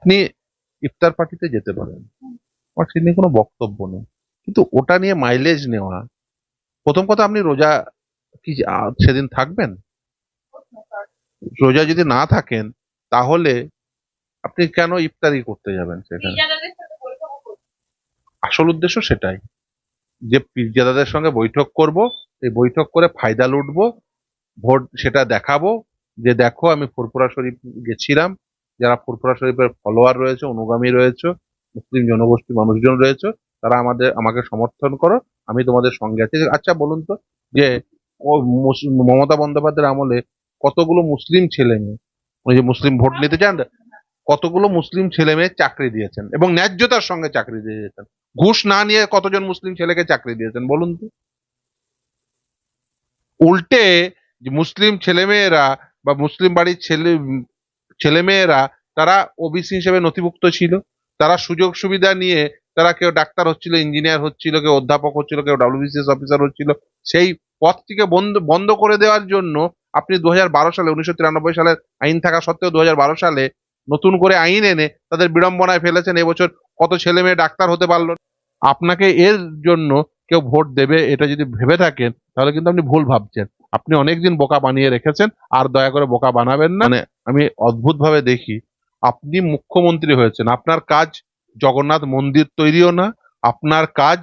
আপনি ইফতার পার্টিতে যেতে পারেন। আমার সে নিয়ে কোনো বক্তব্য নেই। কিন্তু ওটা নিয়ে মাইলেজ নেওয়া, প্রথম কথা আপনি রোজা কি সেদিন থাকবেন? রোজা যদি না থাকেন, তাহলে আপনি কেন ইফতারি করতে যাবেন সেখানে? আসল উদ্দেশ্য সেটাই। যে পীরজাদাদের সঙ্গে বৈঠক করব, এই বৈঠক করে ফায়দা লুটবো, ভোট সেটা দেখাবো, যে দেখো আমি ফুরফুরা শরীফ গেছিলাম যারা ফুরফুরা শরীফের ফলোয়ার রয়েছে, অনুগামী রয়েছে, মুসলিম জনগোষ্ঠী মানুষজন রয়েছে, তারা আমাদের, আমাকে সমর্থন করো, আমি তোমাদের সঙ্গে আছি। আচ্ছা বলুন তো, যে মমতা বন্দ্যোপাধ্যায়ের আমলে কতগুলো মুসলিম ছেলে মেয়ে, ওই যে মুসলিম ভোট নিতে চান, কতগুলো মুসলিম ছেলে মেয়ে চাকরি দিয়েছেন এবং ন্যায্যতার সঙ্গে চাকরি দিয়েছেন। ঘুষ না নিয়ে কতজন মুসলিম ছেলেকে চাকরি দিয়েছেন, বলুন তো। উল্টে মুসলিম ছেলেমেয়েরা বা মুসলিম বাড়ির ছেলে ছেলেমেয়েরা তারা ওবিসি হিসেবে নথিভুক্ত ছিল। তারা সুযোগ সুবিধা নিয়ে তারা কেউ ডাক্তার হচ্ছিল ইঞ্জিনিয়ার হচ্ছিল, কেউ অধ্যাপক হচ্ছিল, কেউ ডাব্লিউবিসিএস অফিসার হচ্ছিল। সেই পথটিকে বন্ধ বন্ধ করে দেওয়ার জন্য আপনি দু বারো সালে, উনিশশো তিরানব্বই সালের আইন থাকা সত্ত্বেও দু বারো সালে নতুন করে আইন এনে তাদের বিড়ম্বনায় ফেলেছেন। এবছর কত ছেলে মেয়ে ডাক্তার হতে পারল? আপনাকে এর জন্য কেউ ভোট দেবে, এটা যদি ভেবে থাকেন, তাহলে কিন্তু আপনি ভুল ভাবছেন। আপনি অনেকদিন বোকা বানিয়ে রেখেছেন আর দয়া করে বোকা বানাবেন না। মানে আমি অদ্ভুত ভাবে দেখি আপনি মুখ্যমন্ত্রী হয়েছেন আপনার কাজ জগন্নাথ মন্দির তৈরিও না আপনার কাজ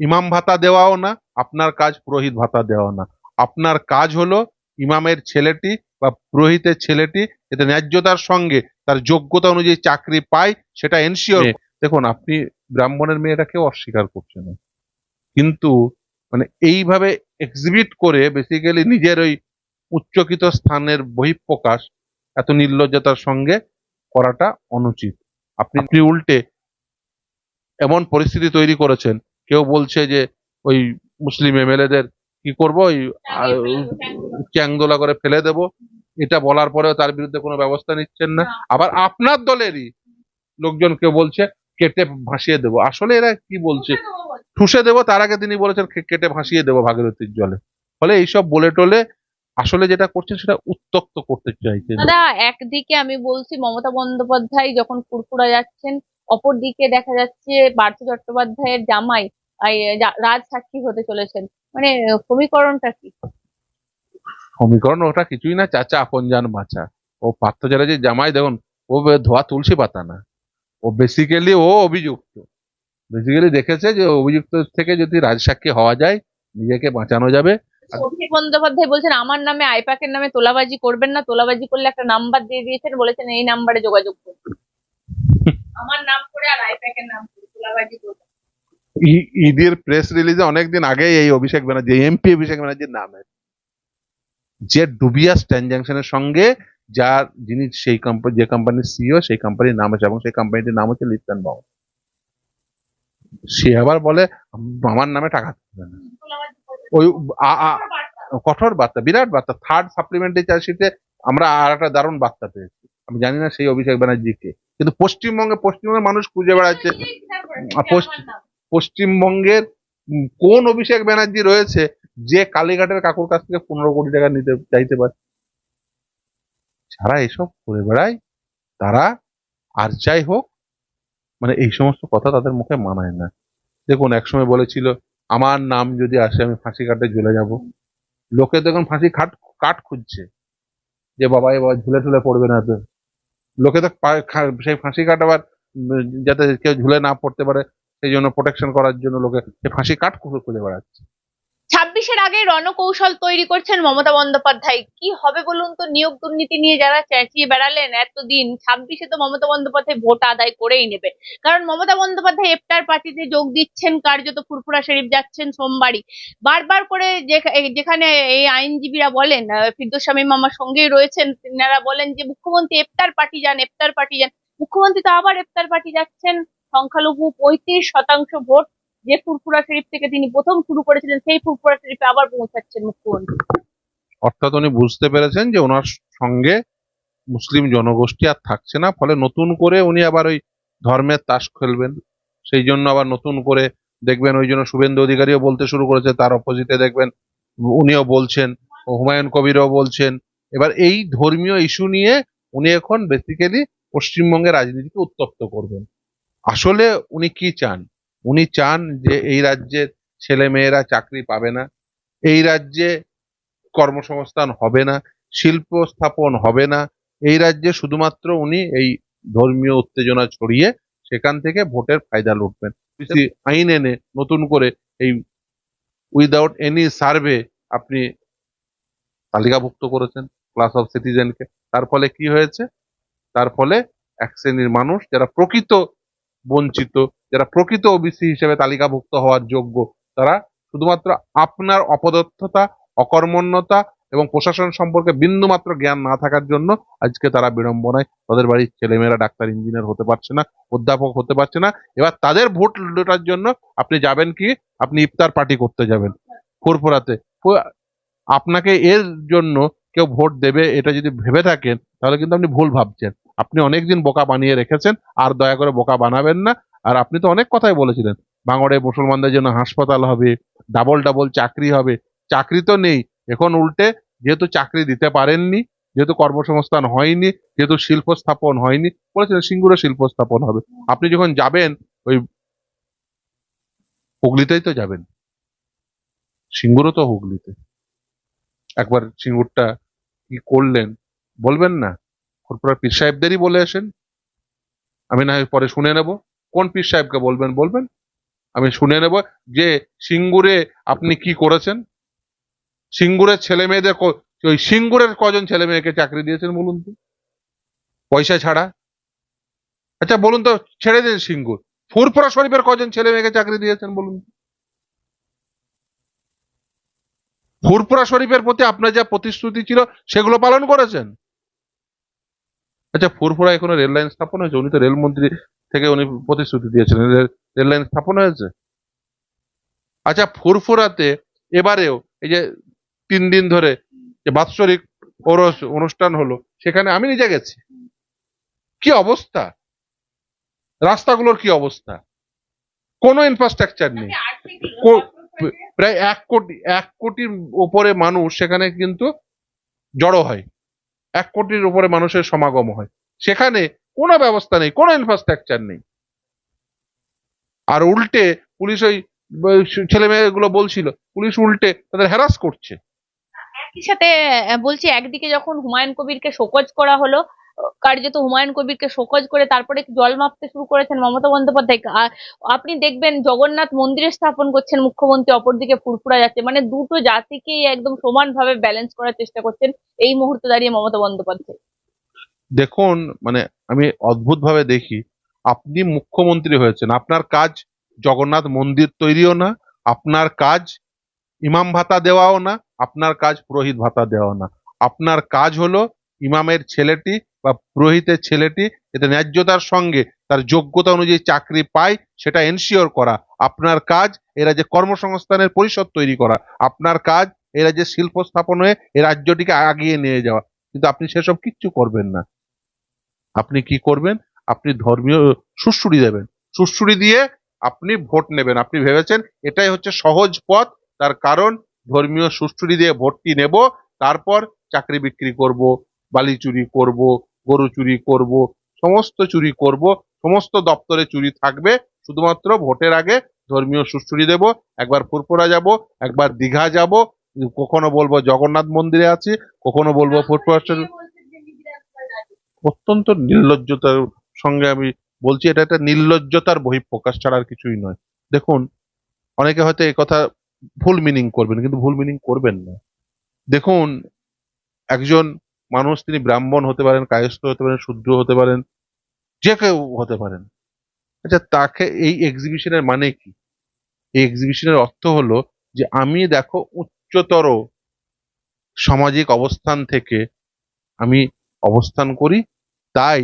ইমাম ভাতা দেওয়াও না আপনার কাজ পুরোহিত ভাতা দেওয়া না। আপনার কাজ হলো ইমামের ছেলেটি বা পুরোহিতের ছেলেটি এতে ন্যায্যতার সঙ্গে তার যোগ্যতা অনুযায়ী চাকরি পায় সেটা এনশিওর দেখুন আপনি ব্রাহ্মণের মেয়েটাকেও অস্বীকার করছেন। না কিন্তু মানে এইভাবে এক্সিবিট করে বেসিক্যালি নিজের ওই উচ্চকিত স্থানের বহিঃপ্রকাশ এত নির্লজ্জতার সঙ্গে করাটা অনুচিত। আপনি আপনি উল্টে এমন পরিস্থিতি তৈরি করেছেন কেউ বলছে যে ওই মুসলিম এমএলএদের কি করব ওই চ্যাংদোলা করে ফেলে দেব এটা বলার পরেও তার বিরুদ্ধে কোনো ব্যবস্থা নিচ্ছেন না। আবার আপনার দলেরই লোকজন কেউ বলছে কেটে ভাসিয়ে দেবো। আসলে এরা কি বলছে? ঠুসে দেবো তার আগে তিনি বলেছেন কেটে ভাসিয়ে দেবো ভাগীরথীর জলে। ফলে এইসব বলে টলে আসলে যেটা করছেন সেটা উত্তক্ত করতে চাইছেন। দাদা একদিকে আমি বলছি মমতা বন্দ্যোপাধ্যায় যখন ফুরফুরা যাচ্ছেন অপরদিকে দেখা যাচ্ছে পার্থ চট্টোপাধ্যায়ের জামাই রাজ সাক্ষী হতে চলেছেন। মানে সমীকরণটা কি? সমীকরণ ওটা কিছুই না চাচা আপন যান বাঁচা। ও পার্থ চ্যাটার্জির জামাই দেখুন ও ধোয়া তুলসী পাতা না। ও বেসিক্যালি ও অভিযুক্ত। বেসিক্যালি দেখেছে যে অভিযুক্ত থেকে যদি রাজসাক্ষী হওয়া যায় নিজেকে বাঁচানো যাবে। অভিষেক বন্দ্যোপাধ্যায় বলছেন আমার নামে আইপ্যাকের নামে তোলাবাজি করবেন না তোলাবাজি করলে একটা নাম্বার দিয়ে দিয়েছেন বলেছেন এই নাম্বারে যোগাযোগ করুন। আমার নাম করে আর আইপ্যাকের নাম করে তোলাবাজি করবেন। ইডির প্রেস রিলিজে অনেকদিন আগেই এই অভিষেক ব্যানার্জি এমপি অভিষেক ব্যানার্জির নামে যে ডুবিয়াস ট্রানজাকশনের সঙ্গে যার যিনি সেই কোম্পানি যে কোম্পানির সিইও সেই কোম্পানির নাম আছে এবং সেই কোম্পানিটির নাম হচ্ছে লিপ্টন বাউ সে আবার বলে "আম- আমার নামে টাকা না। ওই কঠোর বার্তা বিরাট বার্তা। থার্ড সাপ্লিমেন্টারি চার্জশিটে আমরা আর একটা দারুণ বার্তা পেয়েছি। আমি জানি না সেই অভিষেক ব্যানার্জিকে কিন্তু পশ্চিমবঙ্গে পশ্চিমবঙ্গের মানুষ খুঁজে বেড়াচ্ছে। পশ্চিমবঙ্গের কোন অভিষেক ব্যানার্জি রয়েছে যে কালীঘাটের কাকুর কাছ থেকে পনেরো কোটি টাকা নিতে চাইতে পারে? যারা এসব করে বেড়ায় তারা আর যাই হোক মানে এই সমস্ত কথা তাদের মুখে মানায় না। দেখুন, একসময় বলেছিল, আমার নাম যদি আসে, আমি ফাঁসি কাটে ঝুলে যাব। লোকে দেখুন ফাঁসি খাট, কাঠ খুঁজছে। যে বাবা এবার ঝুলে ঝুলে পড়বে না তো। লোকে তো সেই ফাঁসি কাট আবার যাতে কেউ ঝুলে না পড়তে পারে, সেই জন্য প্রোটেকশন করার জন্য লোকে সেই ফাঁসি কাঠ খুঁজে বেড়াচ্ছে। ছাব্বিশের আগে রণকৌশল তৈরি করছেন মমতা বন্দ্যোপাধ্যায়। কি হবে বলুন তো? নিয়োগ দুর্নীতি নিয়ে যারা চেঁচিয়ে বেড়ালেন, এতদিন ছাব্বিশে তো মমতা বন্দ্যোপাধ্যায় ভোট আদায় করেই নেবে। কারণ মমতা বন্দ্যোপাধ্যায় ইফতার পার্টিতে যোগ দিচ্ছেন, কার্যত ফুরফুরা শরীফ যাচ্ছেন সোমবারই। বারবার করে যেখানে এই আইনজীবীরা বলেন ফিরদৌস শামীম আমার সঙ্গেই রয়েছেন, তিনারা বলেন যে, মুখ্যমন্ত্রী এফতার পার্টি যান ইফতার পার্টি যান। মুখ্যমন্ত্রী তো আবার ইফতার পার্টি যাচ্ছেন। সংখ্যালঘু পঁয়ত্রিশ শতাংশ ভোট যে ফুরফুরা শরীফ থেকে তিনি প্রথম শুরু করেছিলেন, সেই ফুরফুরা শরীফে আবার পৌঁছাচ্ছেন মুখ্যমন্ত্রী। অর্থাৎ উনি বুঝতে পেরেছেন যে ওনার সঙ্গে মুসলিম জনগোষ্ঠী আর থাকছে না, ফলে নতুন করে উনি আবার ওই ধর্মের তাস খেলবেন। সেই জন্য আবার নতুন করে দেখবেন ওই জন্য শুভেন্দু অধিকারীও বলতে শুরু করেছে, তার অপোজিটে দেখবেন উনিও বলছেন হুমায়ুন কবিরও বলছেন। এবার এই ধর্মীয় ইস্যু নিয়ে উনি এখন বেসিক্যালি পশ্চিমবঙ্গের রাজনীতিকে উত্তপ্ত করবেন। আসলে উনি কি চান? উনি চান যে এই রাজ্যের ছেলে মেয়েরা চাকরি পাবে না, এই রাজ্যে কর্মসংস্থান হবে না, শিল্প স্থাপন হবে না, এই রাজ্যে শুধুমাত্র উনি এই ধর্মীয় উত্তেজনা ছড়িয়ে সেখান থেকে ভোটের ফায়দা লুটবেন। আইন এনে নতুন করে এই উইদাউট এনি সার্ভে আপনি তালিকাভুক্ত করেছেন ক্লাস অফ সিটিজেনকে তার ফলে কি হয়েছে? তার ফলে এক শ্রেণির মানুষ যারা প্রকৃত বঞ্চিত, যারা প্রকৃত ওবিসি হিসেবে তালিকাভুক্ত হওয়ার যোগ্য, তারা শুধুমাত্র আপনার অপদস্থতা, অকর্মণ্যতা এবং প্রশাসন সম্পর্কে বিন্দুমাত্র জ্ঞান না থাকার জন্য আজকে তারা বিড়ম্বনায় তাদের বাড়ির ছেলেমেয়েরা ডাক্তার, ইঞ্জিনিয়ার হতে পারছে না, অধ্যাপক হতে পারছে না। এবার তাদের ভোট লোটার জন্য আপনি যাবেন কি? আপনি ইফতার পার্টি করতে যাবেন ফুরফুরাতে। আপনাকে এর জন্য কেউ ভোট দেবে, এটা যদি ভেবে থাকেন, তাহলে কিন্তু আপনি ভুল ভাবছেন। আপনি অনেকদিন বোকা বানিয়ে রেখেছেন, আর দয়া করে বোকা বানাবেন না। আর আপনি তো অনেক কথাই বলেছিলেন বাংলায় মুসলমানদের জন্য হাসপাতাল হবে ডাবল ডাবল চাকরি হবে, চাকরি তো নেই। এখন উল্টে যেহেতু চাকরি দিতে পারেননি, যেহেতু কর্মসংস্থান হয়নি, যেহেতু শিল্প স্থাপন হয়নি, বলেছিলেন সিঙ্গুরে শিল্প স্থাপন হবে। আপনি যখন যাবেন, ওই হুগলিতেই তো যাবেন। সিঙ্গুরও তো হুগলিতে। একবার সিঙ্গুরটা কি করলেন, বলবেন না? ফুরফুরা পীর সাহেবদেরই বলে আসেন। আমি না হয় পরে শুনে নেব। কোন পীর সাহেবকে বলবেন বলবেন? আমি শুনে নেব যে সিঙ্গুরে আপনি কি করেছেন? সিঙ্গুরের ছেলে মেয়েদের ওই সিঙ্গুরের কজন ছেলে মেয়েকে চাকরি দিয়েছেন বলুন তো? পয়সা ছাড়া। আচ্ছা বলুন তো, ছেড়ে দিন সিঙ্গুর। ফুরফুরা শরীফের কজন ছেলে মেয়েকে চাকরি দিয়েছেন বলুন? ফুরফুরা শরীফের প্রতি আপনার যা প্রতিশ্রুতি ছিল, সেগুলো পালন করেছেন? আচ্ছা ফুরফুরা এখনও রেল লাইন স্থাপন হয়েছে? উনি তো রেলমন্ত্রী থেকে উনি প্রতিশ্রুতি দিয়েছিলেন। রেল- লাইন স্থাপন হয়েছে? আচ্ছা ফুরফুরাতে এবারেও এই যে তিন দিন ধরে যে বাৎসরিক অনুষ্ঠান হলো, সেখানে আমি নিজে গেছি। কি অবস্থা? রাস্তাগুলোর কি অবস্থা? কোনো ইনফ্রাস্ট্রাকচার নেই। প্রায় এক কোটি, এক কোটির উপরে মানুষ সেখানে কিন্তু জড়ো হয়। এক কোটির উপরে মানুষের সমাগম হয়। সেখানে কোনো ব্যবস্থা নেই, কোনো ইনফ্রাস্ট্রাকচার নেই। আর উল্টে পুলিশ ওই ছেলে মেয়েগুলো বলছিল, পুলিশ উল্টে তাদের হ্যারাস করছে। একই সাথে বলছি, একদিকে যখন হুমায়ুন কবিরকে শোকজ করা হলো কার্যত হুমায়ুন কবিরকে শোকজ করে তারপরে জল মাপতে শুরু করেছেন মমতা বন্দ্যোপাধ্যায় আপনি দেখবেন জগন্নাথ মন্দিরে স্থাপন করছেন মুখ্যমন্ত্রী, অপরদিকে ফুরফুরা যাচ্ছে। মানে দুটো জাতিকেই একদম সমানভাবে ব্যালেন্স করার চেষ্টা করছেন এই মুহূর্তে দাঁড়িয়ে মমতা বন্দ্যোপাধ্যায়। দেখুন মানে আমি অদ্ভুত ভাবে দেখি, আপনি মুখ্যমন্ত্রী হয়েছেন, আপনার কাজ জগন্নাথ মন্দির তৈরিও না, আপনার কাজ ইমাম ভাতা দেওয়াও না, আপনার কাজ পুরোহিত ভাতা দেওয়াও না। আপনার কাজ হলো ইমামের ছেলেটি বা পুরোহিতের ছেলেটি যাতে ন্যায্যতার সঙ্গে তার যোগ্যতা অনুযায়ী চাকরি পায়, সেটা এনশিওর করা। আপনার কাজ এরা যে কর্মসংস্থানের পরিষদ তৈরি করা। আপনার কাজ এরা যে শিল্প স্থাপন হয়ে এ রাজ্যটিকে আগিয়ে নিয়ে যাওয়া। কিন্তু আপনি সেসব কিচ্ছু করবেন না। আপনি কি করবেন? আপনি ধর্মীয় সুশ্রুড়ি দেবেন। সুশ্রুড়ি দিয়ে আপনি ভোট নেবেন। আপনি ভেবেছেন এটাই হচ্ছে সহজ পথ, তার কারণ ধর্মীয় সুশ্রুড়ি দিয়ে ভোটটি নেব, তারপর চাকরি বিক্রি করব, বালি চুরি করব গরু চুরি করব সমস্ত চুরি করব সমস্ত দপ্তরে চুরি থাকবে শুধুমাত্র ভোটের আগে ধর্মীয় সুশ্রুড়ি দেব একবার ফুরফুরা যাব একবার দীঘা যাব কখনো বলব জগন্নাথ মন্দিরে আছি কখনো বলব ফুরফুরা শরীফ- অত্যন্ত নির্লজ্জতার সঙ্গে আমি বলছি এটা একটা নির্লজ্জতার বহিঃপ্রকাশ ছাড়া আর কিছুই নয়। দেখুন অনেকে হয়তো এই কথা ভুল মিনিং করবেন কিন্তু ভুল মিনিং করবেন না। দেখুন একজন মানুষ তিনি ব্রাহ্মণ হতে পারেন, কায়স্থ হতে পারেন, শূদ্র হতে পারেন, যে কেউ হতে পারেন। আচ্ছা তাকে এই এক্সিবিশনের মানে কি? এই এক্সিবিশনের অর্থ হলো যে আমি দেখো উচ্চতর সামাজিক অবস্থান থেকে আমি অবস্থান করি, তাই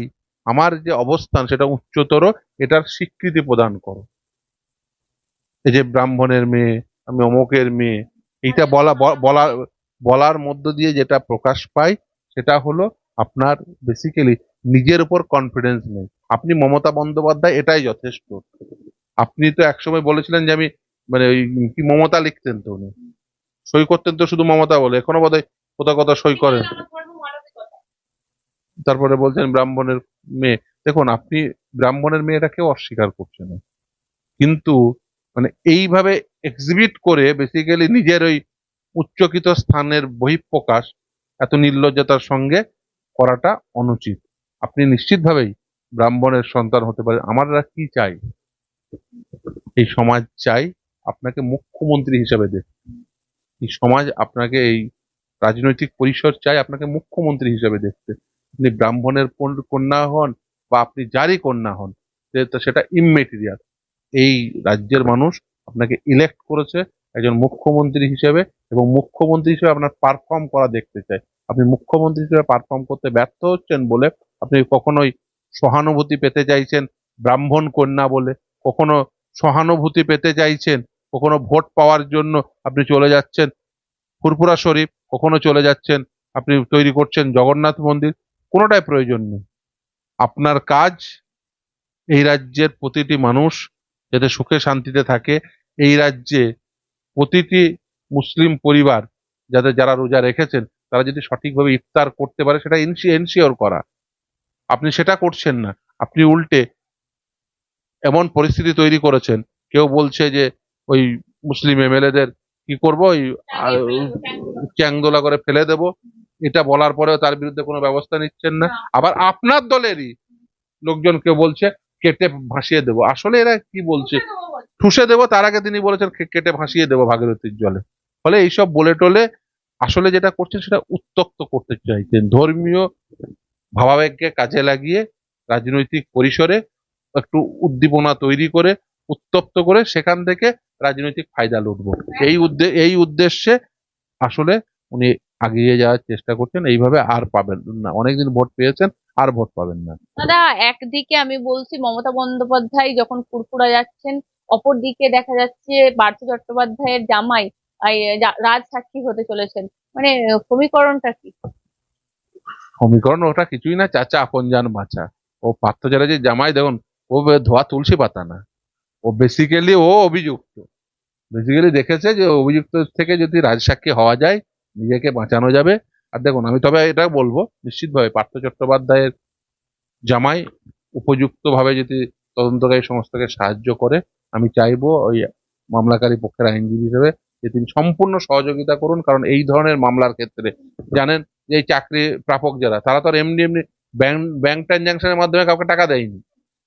আমার যে অবস্থান সেটা উচ্চতর, এটার স্বীকৃতি প্রদান করো। এই যে ব্রাহ্মণের মেয়ে, আমি অমুকের মেয়ে, এইটা বলা বলা, বলার মধ্য দিয়ে যেটা প্রকাশ পায় সেটা হলো আপনার বেসিক্যালি নিজের উপর কনফিডেন্স নেই। আপনি মমতা বন্দ্যোপাধ্যায় এটাই যথেষ্ট। আপনি তো একসময় বলেছিলেন যে আমি মানে ওই কি মমতা লিখতেন তো উনি। সই করতেন তো শুধু মমতা বলে। এখনও বোধহয় কোথাও কোথাও সই করেন। তারপরে বলছেন ব্রাহ্মণের মেয়ে। দেখুন, আপনি ব্রাহ্মণের মেয়েটা কেউ অস্বীকার করছে না কিন্তু মানে এইভাবে এক্সিবিট করে বেসিক্যালি নিজের ওই উচ্চকিত স্থানের বহিঃপ্রকাশ এত নির্লজ্জতার সঙ্গে করাটা অনুচিত। আপনি নিশ্চিতভাবেই ব্রাহ্মণের সন্তান হতে পারেন। আমরা কি চাই? এই সমাজ চাই আপনাকে মুখ্যমন্ত্রী হিসেবে দেখতে এই সমাজ আপনাকে, এই রাজনৈতিক পরিসর চাই আপনাকে মুখ্যমন্ত্রী হিসেবে দেখতে। আপনি ব্রাহ্মণের কোন- কন্যা হন বা আপনি যারই কন্যা হন সেটা ইমমেটেরিয়াল এই রাজ্যের মানুষ আপনাকে ইলেক্ট করেছে একজন মুখ্যমন্ত্রী হিসেবে এবং মুখ্যমন্ত্রী হিসেবে আপনার পারফর্ম করা দেখতে চাই। আপনি মুখ্যমন্ত্রী হিসেবে পারফর্ম করতে ব্যর্থ হচ্ছেন বলে আপনি কখনোই সহানুভূতি পেতে চাইছেন ব্রাহ্মণ কন্যা বলে, কখনো সহানুভূতি পেতে চাইছেন, কখনো ভোট পাওয়ার জন্য আপনি চলে যাচ্ছেন ফুরফুরা শরীফ, কখনো চলে যাচ্ছেন, আপনি তৈরি করছেন জগন্নাথ মন্দির, কোনোটাই প্রয়োজন নেই। আপনার কাজ এই রাজ্যের প্রতিটি মানুষ যাতে সুখে শান্তিতে থাকে, এই রাজ্যে প্রতিটি মুসলিম পরিবার যাদের যারা রোজা রেখেছেন, তারা যদি সঠিকভাবে ইফতার করতে পারে, সেটা এনশিওর করা। আপনি সেটা করছেন না। আপনি উল্টে এমন পরিস্থিতি তৈরি করেছেন, কেউ বলছে যে ওই মুসলিম এমএলএদের কি করব, ওই চ্যাংদোলা করে ফেলে দেব। এটা বলার পরেও তার বিরুদ্ধে কোনো ব্যবস্থা নিচ্ছেন না। আবার আপনার দলেরই লোকজন কেউ বলছে, কেটে ভাসিয়ে দেবো। আসলে এরা কি বলছে? ঠুসে দেবো, তার আগে তিনি বলেছেন কেটে ভাসিয়ে দেবো ভাগীরথীর জলে। ফলে এইসব বলে টলে আসলে যেটা করছেন সেটা উত্তক্ত করতে চাইছেন। ধর্মীয় ভাবাবেগকে কাজে লাগিয়ে রাজনৈতিক পরিসরে একটু উদ্দীপনা তৈরি করে, উত্তপ্ত করে সেখান থেকে রাজনৈতিক ফায়দা লুটবো। এই এই উদ্দেশ্যে আসলে উনি আগিয়ে যাওয়ার চেষ্টা করছেন। এইভাবে আর পাবেন না। অনেকদিন ভোট পেয়েছেন, আর ভোট পাবেন না। দাদা, একদিকে আমি বলছি মমতা বন্দ্যোপাধ্যায় যখন ফুরফুরা যাচ্ছেন অপর দিকে দেখা যাচ্ছে পার্থ চট্টোপাধ্যায়ের জামাই যা- রাজ সাক্ষী হতে চলেছেন। মানে সমীকরণটা কি? সমীকরণ ওটা কিছুই না, চাচা আপন যান বাঁচা ও পার্থ চ্যাটার্জির জামাই, দেখুন, ও ধোয়া তুলসী পাতা না। ও বেসিক্যালি ও অভিযুক্ত। বেসিক্যালি দেখেছে যে অভিযুক্ত থেকে যদি রাজসাক্ষী হওয়া যায়, নিজেকে বাঁচানো যাবে। আর দেখুন, আমি তবে এটা বলব, নিশ্চিতভাবে পার্থ চট্টোপাধ্যায়ের জামাই উপযুক্তভাবে যদি তদন্তকারী সংস্থাকে সাহায্য করে আমি চাইব ওই মামলাকারী পক্ষের আইনজীবী হিসেবে যে তিনি সম্পূর্ণ সহযোগিতা করুন, কারণ এই ধরনের মামলার ক্ষেত্রে জানেন যে এই চাকরি প্রাপক যারা, তারা তো আর এমনি এমনি ব্যাংক ব্যাংক ট্রানজাকশনের মাধ্যমে কাউকে টাকা দেয়নি।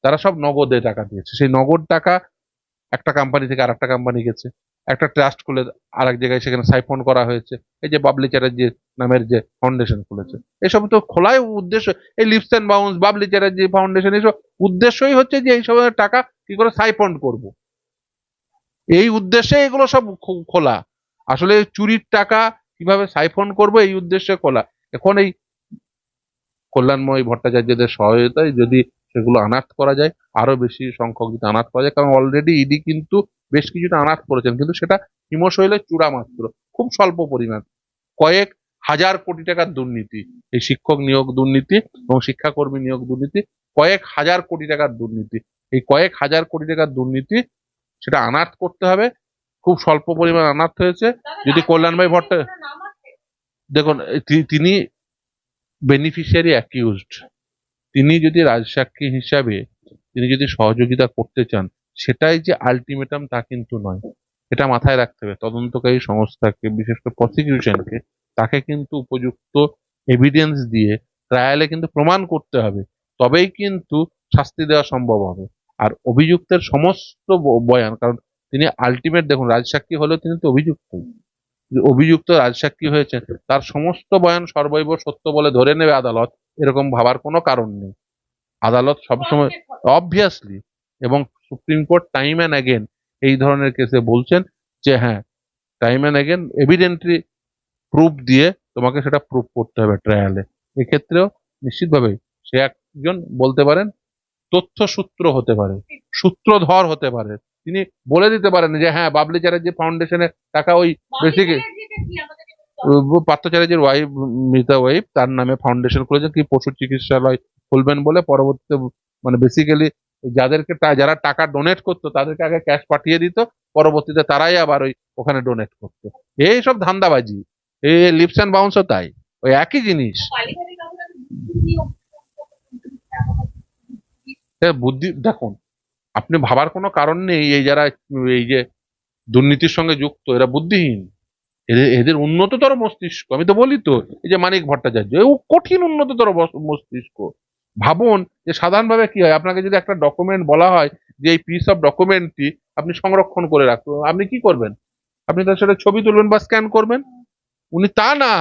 তারা সব নগদে টাকা দিয়েছে। সেই নগদ টাকা একটা কোম্পানি থেকে আর একটা কোম্পানি গেছে। একটা ট্রাস্ট খুলে আর এক জায়গায় সেখানে সাইফন করা হয়েছে। এই যে বাবলি চ্যাটার্জি নামের যে ফাউন্ডেশন খুলেছে। এসব তো খোলাই উদ্দেশ্য, এই leaps and bounce, Babli Chatterjee foundation, এসব উদ্দেশ্যই হচ্ছে যে এই সব টাকা কি করে সাইফন করব। এই উদ্দেশ্যে এগুলো সব খোলা। আসলে চুরির টাকা কীভাবে সাইফন করব এই উদ্দেশ্যে খোলা। এখন এই কল্যাণময় ভট্টাচার্যদের সহায়তায় যদি সেগুলো আনার্ট করা যায় আরও বেশি সংখ্যক যদি আনার্ট করা যায়, কারণ অলরেডি ইডি কিন্তু বেশ কিছুটা আনার্ট করেছেন কিন্তু সেটা হিমশৈলের চূড়া মাত্র খুব স্বল্প পরিমাণ। কয়েক হাজার কোটি টাকার দুর্নীতি এই শিক্ষক নিয়োগ দুর্নীতি এবং শিক্ষাকর্মী নিয়োগ দুর্নীতি কয়েক হাজার কোটি টাকার দুর্নীতি। এই কয়েক হাজার কোটি টাকার দুর্নীতি সেটা আনার্ট করতে হবে খুব স্বল্প পরিমাণ আনার্ট হয়েছে। যদি কল্যাণময় ভট্টা দেখুন তিনি বেনিফিশিয়ারি অ্যাকিউজড তিনি যদি রাজসাক্ষী হিসাবে তিনি যদি সহযোগিতা করতে চান সেটাই যে আলটিমেটাম তা কিন্তু নয়। এটা মাথায় রাখতে হবে। তদন্তকারী সংস্থাকে বিশেষ করে প্রসিকিউশনকে তাকে কিন্তু উপযুক্ত এভিডেন্স দিয়ে ট্রায়ালে কিন্তু প্রমাণ করতে হবে। তবেই কিন্তু শাস্তি দেওয়া সম্ভব হবে। আর অভিযুক্তের সমস্ত বয়ান কারণ তিনি আলটিমেট দেখুন রাজসাক্ষী হলেও তিনি তো অভিযুক্ত। অভিযুক্ত রাজসাক্ষী হয়েছেন তার সমস্ত বয়ান সর্বৈব সত্য বলে ধরে নেবে আদালত। এরকম ভাবার কোনো কারণ নেই। আদালত সবসময় অবভিয়াসলি। এবং supreme court time and again এই ধরনের কেসে বলছেন যে হ্যাঁ time and again evidently proof দিয়ে তোমাকে সেটা প্রুফ করতে হবে ট্রায়ালে এক্ষেত্রেও নিশ্চিতভাবে সে একজন বলতে পারেন তথ্য সূত্র হতে পারে সূত্রধর হতে পারে। তিনি বলে দিতে পারেন যে হ্যাঁ বাবলি চ্যাটার্জি ফাউন্ডেশনের টাকা ওই বেশি পার্থ চ্যাটার্জির ওয়াইফ মৃতা ওয়াইফ তার নামে ফাউন্ডেশন খুলেছে। কি পশু চিকিৎসালয় খুলবেন বলে পরবর্তীতে মানে বেসিক্যালি যাদেরকে যারা টাকা ডোনেট করতো, তাদেরকে আগে ক্যাশ পাঠিয়ে দিত, পরবর্তীতে তারাই আবার ওই ওখানে ডোনেট করতো। এই সব ধান্দাবাজি। এই লিপস অ্যান্ড বাউন্সও তাই। ওই একই জিনিস। বুদ্ধি, দেখুন, আপনি ভাবার কোনো কারণ নেই, এই যারা, এই যে দুর্নীতির সঙ্গে যুক্ত, এরা বুদ্ধিহীন। এদের এদের উন্নততর মস্তিষ্ক, আমি তো বলি তো, এই যে মানিক ভট্টাচার্য ও কঠিন উন্নততর মস্তিষ্ক। ভাবুন যে সাধারণভাবে কি হয়? আপনাকে যদি একটা ডকুমেন্ট বলা হয় যে এই পিস অফ ডকুমেন্টটি আপনি সংরক্ষণ করে রাখুন, আপনি কি করবেন? আপনি তার সাথে ছবি তুলবেন বা স্ক্যান করবেন? উনি তা না!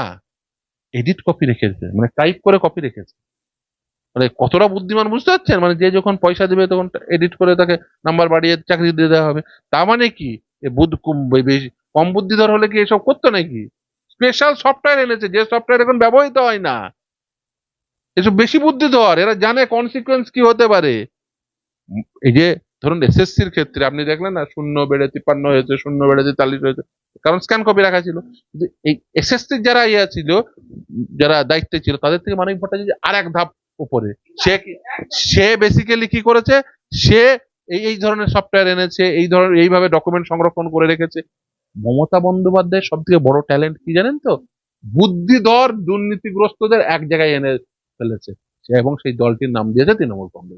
এডিট কপি রেখেছে মানে টাইপ করে কপি রেখেছে মানে কতটা বুদ্ধিমান বুঝতে পারছেন? মানে যে যখন পয়সা দেবে তখন এডিট করে তাকে নাম্বার বাড়িয়ে চাকরি দিয়ে দেওয়া হবে। তা মানে কি? বুদ্ধ কম বুদ্ধিধর হলে কি এসব করতো নাকি? স্পেশাল সফটওয়্যার এনেছে, যে সফটওয়্যার এখন ব্যবহৃত হয় না। এসব বেশি বুদ্ধিধর এরা জানে কনসিকুয়েন্স কি হতে পারে। এই যে, ধরুন এসএসসির ক্ষেত্রে আপনি দেখলেন না, শূন্য বেড়ে তিপ্পান্ন হয়েছে, শূন্য বেড়ে তেতাল্লিশ হয়েছে, কারণ স্ক্যান কপি রাখা ছিল। কিন্তু এই এসএসসির যারা ইয়ে ছিল, যারা দায়িত্বে ছিল, তাদের থেকে মানিক ভট্টাচার্য আর এক ধাপ উপরে। সে সে বেসিক্যালি কি করেছে? সে এই এই ধরনের সফটওয়্যার এনেছে, এই ধরনের, এইভাবে ডকুমেন্ট সংরক্ষণ করে রেখেছে। মমতা বন্দ্যোপাধ্যায়ের সব থেকে বড় ট্যালেন্ট কি জানেন তো? বুদ্ধিধর দুর্নীতিগ্রস্তদের এক জায়গায় এনে ফেলেছে। এবং সেই দলটির নাম দিয়েছে তৃণমূল কংগ্রেস।